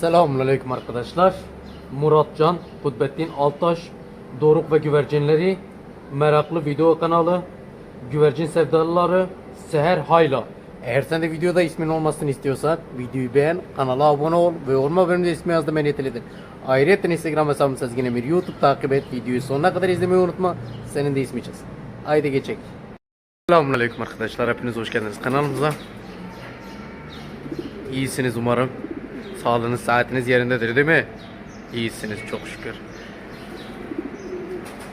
Selamünaleyküm arkadaşlar. Muratcan, Kutbettin Altaş, Doruk ve Güvercinleri, Meraklı Video kanalı, Güvercin Sevdalıları, Seher Hayla. Eğer sen de videoda ismin olmasını istiyorsan videoyu beğen, kanala abone ol ve yoruma bölümünde ismi yazdı beni yeteledin. Ayrıca Instagram hesabım Sezgin Emir, YouTube takip et, videoyu sonuna kadar izlemeyi unutma. Senin de ismi çıksın. Haydi geçek. Selamünaleyküm arkadaşlar, hepiniz hoş geldiniz kanalımıza. İyisiniz umarım. Sağlığınız, saatiniz yerindedir değil mi? İyisiniz çok şükür.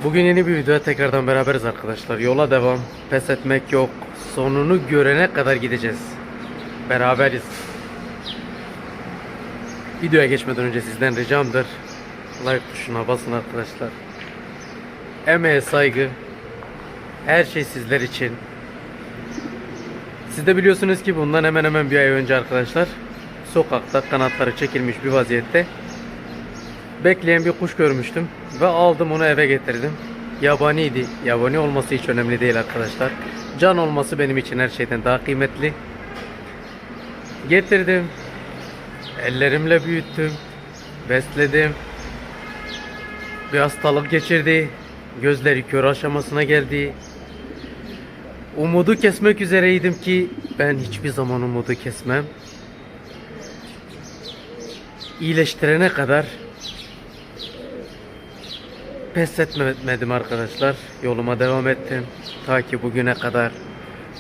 Bugün yeni bir videoya tekrardan beraberiz arkadaşlar. Yola devam. Pes etmek yok. Sonunu görene kadar gideceğiz. Beraberiz. Videoya geçmeden önce sizden ricamdır. Like tuşuna basın arkadaşlar. Emeğe saygı. Her şey sizler için. Siz de biliyorsunuz ki bundan hemen hemen bir ay önce arkadaşlar sokakta kanatları çekilmiş bir vaziyette bekleyen bir kuş görmüştüm ve aldım onu eve getirdim. Yabaniydi. Yabani olması hiç önemli değil arkadaşlar. Can olması benim için her şeyden daha kıymetli. Getirdim. Ellerimle büyüttüm. Besledim. Bir hastalık geçirdi. Gözleri kör aşamasına geldi. Umudu kesmek üzereydim ki ben hiçbir zaman umudu kesmem. İyileştirene kadar pes etmedim arkadaşlar. Yoluma devam ettim. Ta ki bugüne kadar.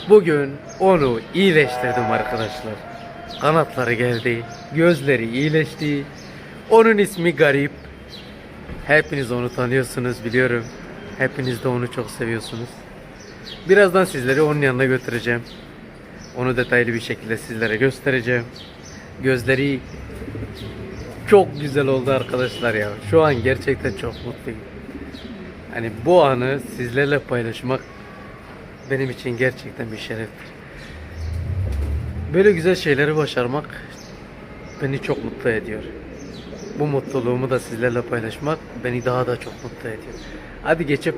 Bugün onu iyileştirdim arkadaşlar. Kanatları geldi. Gözleri iyileşti. Onun ismi Garip. Hepiniz onu tanıyorsunuz biliyorum. Hepiniz de onu çok seviyorsunuz. Birazdan sizleri onun yanına götüreceğim. Onu detaylı bir şekilde sizlere göstereceğim. Gözleri çok güzel oldu arkadaşlar ya. Şu an gerçekten çok mutluyum. Hani bu anı sizlerle paylaşmak benim için gerçekten bir şereftir. Böyle güzel şeyleri başarmak beni çok mutlu ediyor. Bu mutluluğumu da sizlerle paylaşmak beni daha da çok mutlu ediyor. Hadi geçip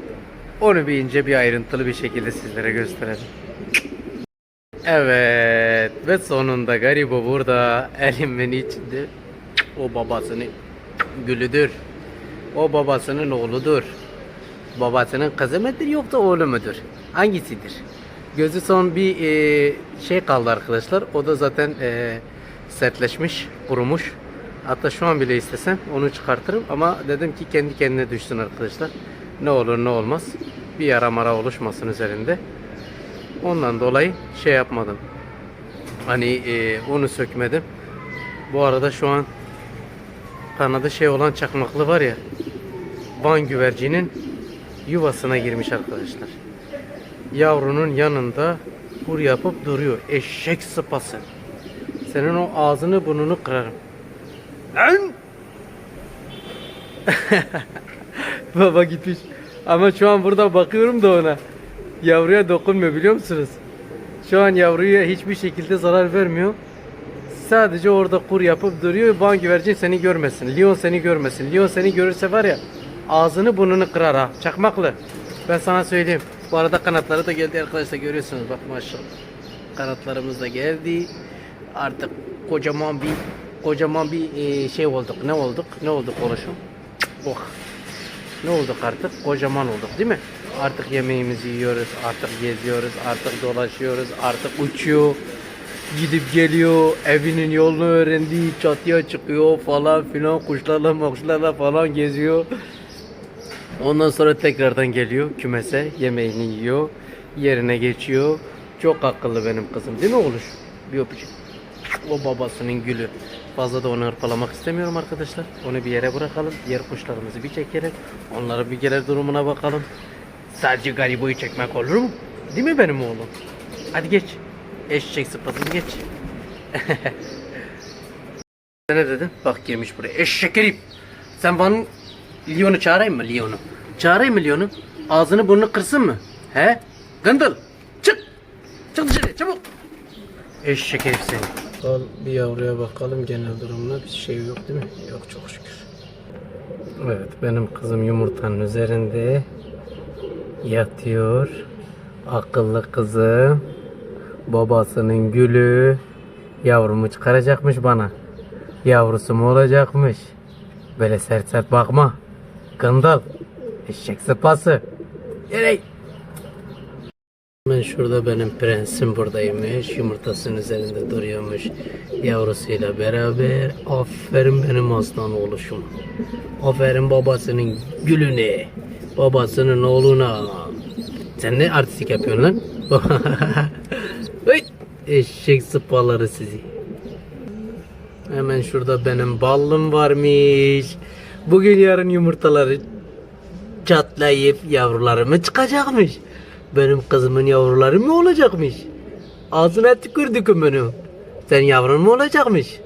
onu bir ince bir ayrıntılı bir şekilde sizlere gösterelim. Evet ve sonunda garibo burada elimin içinde o babasının gülüdür. O babasının oğludur. Babasının kızı mıdır yoksa oğlu mudur? Hangisidir? Gözü son bir e, şey kaldı arkadaşlar. O da zaten e, sertleşmiş, kurumuş. Hatta şu an bile istesem onu çıkartırım ama dedim ki kendi kendine düşsün arkadaşlar. Ne olur ne olmaz. Bir yara mara oluşmasın üzerinde. Ondan dolayı şey yapmadım. Hani e, onu sökmedim. Bu arada şu an kanadı şey olan çakmaklı var ya. Van güvercinin yuvasına girmiş arkadaşlar. Yavrunun yanında kur yapıp duruyor. Eşek sıpası. Senin o ağzını burnunu kırarım. Lan! Baba gitmiş. Ama şu an burada bakıyorum da ona. Yavruya dokunmuyor biliyor musunuz? Şu an yavruya hiçbir şekilde zarar vermiyor. Sadece orada kur yapıp duruyor. Van güvercin seni görmesin. Leon seni görmesin. Leon seni görürse var ya ağzını burnunu kırar ha. Çakmaklı. Ben sana söyleyeyim. Bu arada kanatları da geldi arkadaşlar görüyorsunuz. Bak maşallah. Kanatlarımız da geldi. Artık kocaman bir kocaman bir e, şey olduk. Ne olduk? Ne olduk konuşum? Oh. Ne olduk artık? Kocaman olduk değil mi? Artık yemeğimizi yiyoruz, artık geziyoruz, artık dolaşıyoruz, artık uçuyor. Gidip geliyor, evinin yolunu öğrendi, çatıya çıkıyor falan filan kuşlarla makuşlarla falan geziyor. Ondan sonra tekrardan geliyor kümese, yemeğini yiyor, yerine geçiyor. Çok akıllı benim kızım değil mi oğluş? Bir öpücük. O babasının gülü. Fazla da onu hırpalamak istemiyorum arkadaşlar. Onu bir yere bırakalım. Diğer kuşlarımızı bir çekelim. Onlara bir gelir durumuna bakalım. Sadece gariboyu çekmek olur mu? Değil mi benim oğlum? Hadi geç. Eşek sıpasını geç. ne dedin? Bak girmiş buraya. Eşek herif. Sen bana Leon'u çağırayım mı Leon'u? Çağırayım mı Leon'u? Ağzını burnunu kırsın mı? He? Gındıl. Çık. Çık dışarı çabuk. Eşek herif seni. Al bir yavruya bakalım genel durumuna bir şey yok değil mi? Yok çok şükür. Evet benim kızım yumurtanın üzerinde yatıyor. Akıllı kızım. Babasının gülü. Yavrumu çıkaracakmış bana. Yavrusu mu olacakmış? Böyle sert sert bakma. Gındal. Eşek sıpası. Nereye? Ben şurada benim prensim buradaymış. Yumurtasının üzerinde duruyormuş. Yavrusuyla beraber. Aferin benim aslan oğluşum. Aferin babasının gülüne. Babasının oğluna. Sen ne artistik yapıyorsun lan? Hey! Eşek sıpaları sizi. Hemen şurada benim ballım varmış. Bugün yarın yumurtaları çatlayıp yavrularımı çıkacakmış. Benim kızımın yavruları mı olacakmış? Ağzına tükürdük benim. Sen yavrun mu olacakmış?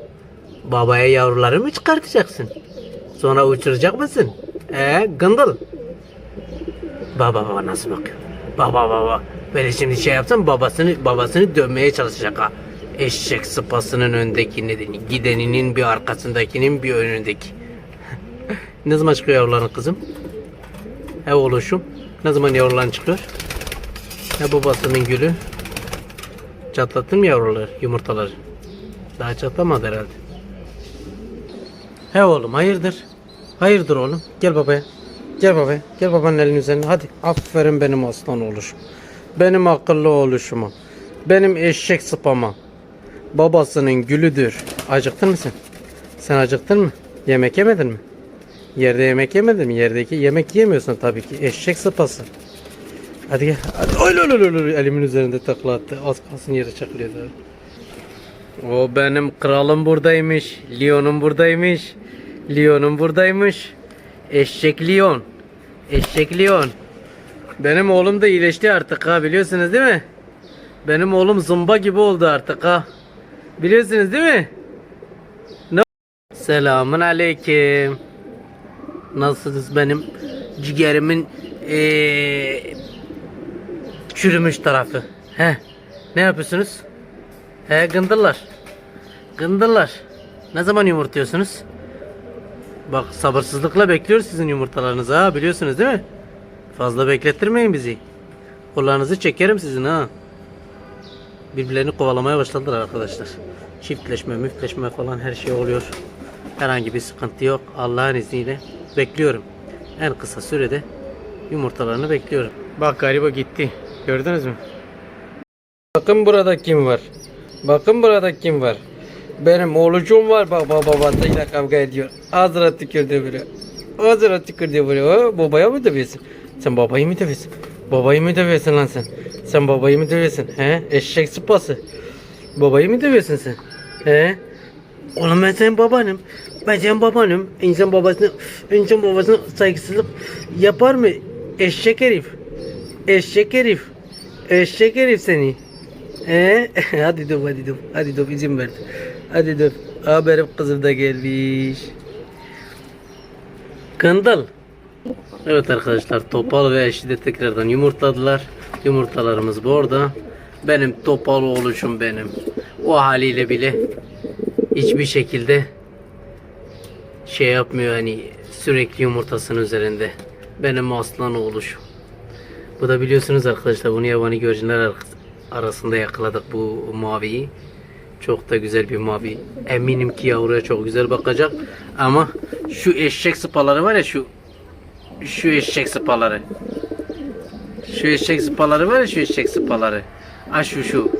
Babaya yavruları mı çıkartacaksın? Sonra uçuracak mısın? Ee, gındıl. Baba baba nasıl bakıyor? Baba baba. Böyle şimdi şey yapsam babasını babasını dövmeye çalışacak ha. Eşek sıpasının öndekini gideninin bir arkasındakinin bir önündeki. ne zaman çıkıyor yavruların kızım? He oğluşum. Ne zaman yavruların çıkıyor? He babasının gülü. Çatlattın mı yavruları, yumurtaları? Daha çatlamadı herhalde. He oğlum hayırdır? Hayırdır oğlum? Gel babaya. Gel babaya. Gel babanın elinin üzerine. Hadi. Aferin benim aslan oluşum. Benim akıllı oluşuma. Benim eşek sıpama. Babasının gülüdür. Acıktın mı sen? Sen acıktın mı? Yemek yemedin mi? Yerde yemek yemedin mi? Yerdeki yemek yemiyorsun tabii ki. Eşek sıpası. Hadi gel. Hadi. Oy, oy, oy, oy. Elimin üzerinde takla attı. Az kalsın yere çakılıyordu. O benim kralım buradaymış. Leon'um buradaymış. Leon'um buradaymış. Eşek Leon. Eşek Leon. Benim oğlum da iyileşti artık ha biliyorsunuz değil mi? Benim oğlum zımba gibi oldu artık ha. Biliyorsunuz değil mi? Ne? Selamun aleyküm. Nasılsınız benim ciğerimin eee, çürümüş tarafı? He? Ne yapıyorsunuz? He gındırlar. Gındırlar. Ne zaman yumurtluyorsunuz? Bak sabırsızlıkla bekliyoruz sizin yumurtalarınızı ha biliyorsunuz değil mi? Fazla beklettirmeyin bizi. Kollarınızı çekerim sizin ha. Birbirlerini kovalamaya başladılar arkadaşlar. Çiftleşme, müftleşme falan her şey oluyor. Herhangi bir sıkıntı yok. Allah'ın izniyle bekliyorum. En kısa sürede yumurtalarını bekliyorum. Bak gariba gitti. Gördünüz mü? Bakın burada kim var. Bakın burada kim var. Benim oğlucum var. Bak baba babasıyla kavga ediyor. Ağzına tükürdü böyle. Ağzına tükürdü böyle. Ha, babaya mı dövüyorsun? Sen babayı mı dövüyorsun? Babayı mı dövüyorsun lan sen? Sen babayı mı dövüyorsun? He? Eşek sıpası. Babayı mı dövüyorsun sen? He? Oğlum ben senin babanım. Ben senin babanım. İnsan babasını, insan babasına saygısızlık yapar mı? Eşek herif. Eşek herif. Eşek herif seni. Ee, hadi dur hadi dur. Hadi dur izin ver. Hadi dur. Aa benim kızım da gelmiş. Kındıl. Evet arkadaşlar Topal ve eşi de tekrardan yumurtladılar. Yumurtalarımız burada. Benim Topal oluşum benim. O haliyle bile hiçbir şekilde şey yapmıyor hani sürekli yumurtasının üzerinde. Benim aslan oluşum. Bu da biliyorsunuz arkadaşlar bunu yabani ar- arasında yakaladık bu maviyi. Çok da güzel bir mavi. Eminim ki yavruya çok güzel bakacak. Ama şu eşek sıpaları var ya şu şu eşek sıpaları. Şu eşek sıpaları var ya şu eşek sıpaları. Ha şu şu.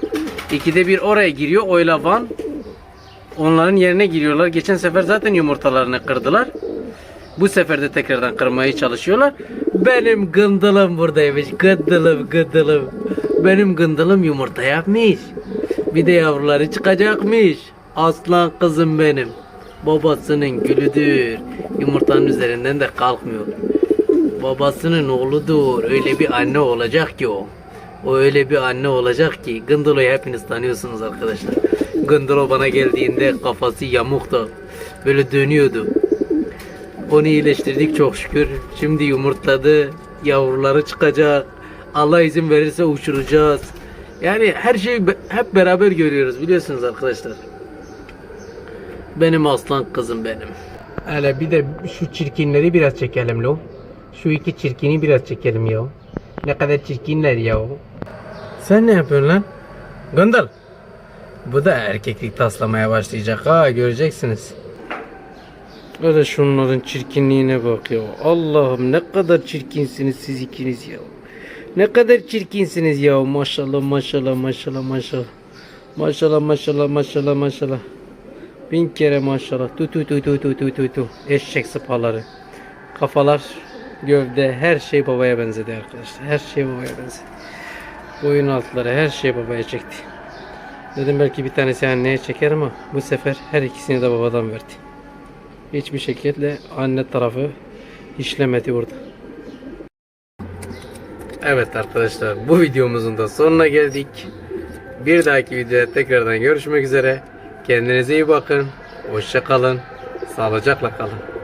İkide bir oraya giriyor oylavan. Onların yerine giriyorlar. Geçen sefer zaten yumurtalarını kırdılar. Bu sefer de tekrardan kırmaya çalışıyorlar. Benim gındılım buradaymış. Gındılım gındılım. Benim gındılım yumurta yapmış. Bir de yavruları çıkacakmış. Aslan kızım benim. Babasının gülüdür. Yumurtanın üzerinden de kalkmıyor. Babasının oğludur. Öyle bir anne olacak ki o. O öyle bir anne olacak ki. Gındolo'yu hepiniz tanıyorsunuz arkadaşlar. Gındolo bana geldiğinde kafası yamuktu. Böyle dönüyordu. Onu iyileştirdik çok şükür. Şimdi yumurtladı. Yavruları çıkacak. Allah izin verirse uçuracağız. Yani her şeyi hep beraber görüyoruz biliyorsunuz arkadaşlar. Benim aslan kızım benim. Hele bir de şu çirkinleri biraz çekelim lo. Şu iki çirkini biraz çekelim ya. Ne kadar çirkinler ya. Sen ne yapıyorsun lan? Gındıl. Bu da erkeklik taslamaya başlayacak ha göreceksiniz. Öyle şunların çirkinliğine bak ya. Allah'ım ne kadar çirkinsiniz siz ikiniz ya. Ne kadar çirkinsiniz ya. Maşallah maşallah maşallah maşallah. Maşallah maşallah maşallah maşallah. Bin kere maşallah. Tu tu tu tu tu tu tu tu. Eşek sıpaları. Kafalar, gövde her şey babaya benzedi arkadaşlar. Her şey babaya benzedi. Boyun altları her şey babaya çekti. Dedim belki bir tanesi anneye çeker ama bu sefer her ikisini de babadan verdi. Hiçbir şekilde anne tarafı işlemedi burada. Evet arkadaşlar bu videomuzun da sonuna geldik. Bir dahaki videoda tekrardan görüşmek üzere. Kendinize iyi bakın. Hoşça kalın. Sağlıcakla kalın.